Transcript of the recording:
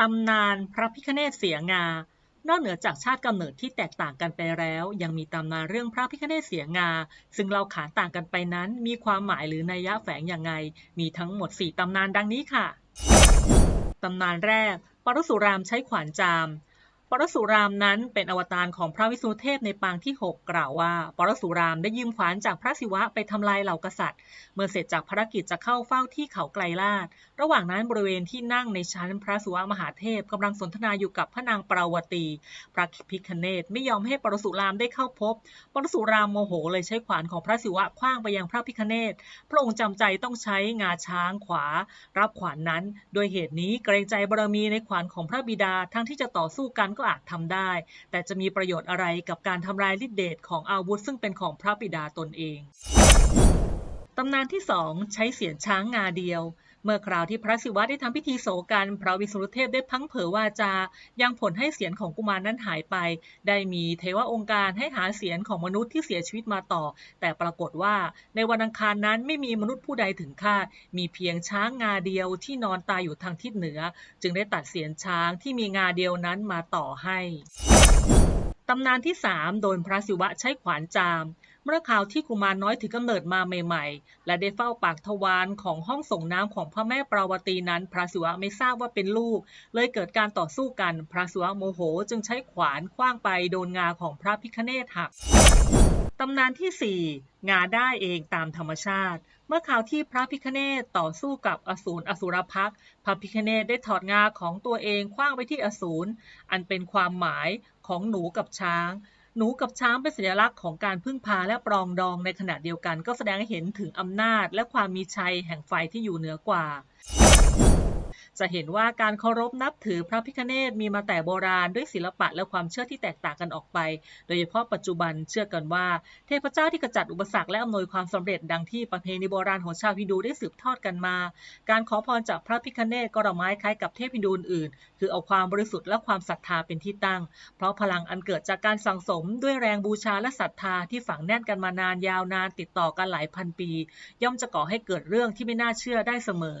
ตำนานพระพิฆเนศเสียงา นอกเหนือจากชาติกำเนิดที่แตกต่างกันไปแล้ว ยังมีตำนานเรื่องพระพิฆเนศเสียงา ซึ่งเราขานต่างกันไปนั้น มีความหมายหรือนัยยะแฝงอย่างไง มีทั้งหมด 4 ตำนานดังนี้ค่ะ ตำนานแรก ปรสุรามใช้ขวานจาม ปรสุรามนั้นเป็นอวตารของพระวิษณุเทพในปางที่ 6 กล่าวว่า ปรสุรามได้ยืมขวานจากพระศิวะไปทำลายเหล่ากษัตริย์ เมื่อเสร็จจากภารกิจจะเข้าเฝ้าที่เขาไกลลาดระหว่างนั้นบริเวณที่นั่งในชั้นพระศิวะมหาเทพกำลังสนทนาอยู่กับพระนางปราวตี พระพิคเนตไม่ยอมให้ปรสุรามได้เข้าพบ ปรสุรามโมโหเลยใช้ขวานของพระศิวะคว้างไปยังพระพิคเนตพระองค์จำใจต้องใช้งาช้างขวา รับขวานนั้น โดยเหตุนี้เกรงใจบารมีในขวานของพระบิดาทั้งที่จะต่อสู้กันก็อาจทำได้ แต่จะมีประโยชน์อะไรกับการทำลายฤทธิเดชของอาวุธ ซึ่งเป็นของพระบิดาตนเอง ตำนานที่ 2 ใช้เสียนช้างงาเดียว เมื่อคราวที่พระศิวะได้ทำพิธีโศกันพระวิษณุเทพได้พังเผยวาจายังผลให้เสียนของกุมารนั้นหายไป ได้มีเทวองค์การให้หาเสียนของมนุษย์ที่เสียชีวิตมาต่อ แต่ปรากฏว่าในวันอังคารนั้นไม่มีมนุษย์ผู้ใดถึงคาดมีเพียงช้างงาเดียวที่นอนตายอยู่ทางทิศเหนือ จึงได้ตัดเสียนช้างที่มีงาเดียวนั้นมาต่อให้ ตำนานที่ 3 โดนพระศิวะใช้ขวานจาม เมื่อข่าวที่กุมารน้อยถือกำเนิดมาใหม่ๆ และได้เฝ้าปากทวารของห้องส่งน้ำของพระแม่ปราวตีนั้น พระศิวะไม่ทราบว่าเป็นลูก เลยเกิดการต่อสู้กัน พระศิวะโมโหจึงใช้ขวานคว้างไปโดนงาของพระพิคเนตหัก ตำนานที่ 4 งาได้เองตามธรรมชาติ เมื่อข่าวที่พระพิคเนตต่อสู้กับอสูรอสุรพักษ์พระพิคเนตได้ถอดงาของตัวเองคว้างไปที่อสูรอันเป็นความหมายของหนูกับช้าง หนูกับช้างเป็นสัญลักษณ์ของการพึ่งพาและปรองดองในขณะเดียวกันก็แสดงให้เห็นถึงอำนาจและความมีชัยแห่งไฟที่อยู่เหนือกว่า จะเห็นว่าการเคารพนับถือพระพิฆเนศมีมาแต่โบราณด้วยศิลปะและความเชื่อที่แตกต่างกันออกไป โดยเฉพาะปัจจุบันเชื่อกันว่า เทพเจ้าที่กระจัดอุปสรรคและอำนวยความสำเร็จดังที่ประเพณีโบราณของชาวฮินดูได้สืบทอดกันมา การขอพรจากพระพิฆเนศก็ระไม้คล้ายกับเทพฮินดูอื่น คือเอาความบริสุทธิ์และความศรัทธาเป็นที่ตั้ง เพราะพลังอันเกิดจากการสั่งสมด้วยแรงบูชาและศรัทธาที่ฝังแน่นกันมานานยาวนานติดต่อกันหลายพันปี ย่อมจะก่อให้เกิดเรื่องที่ไม่น่าเชื่อได้เสมอ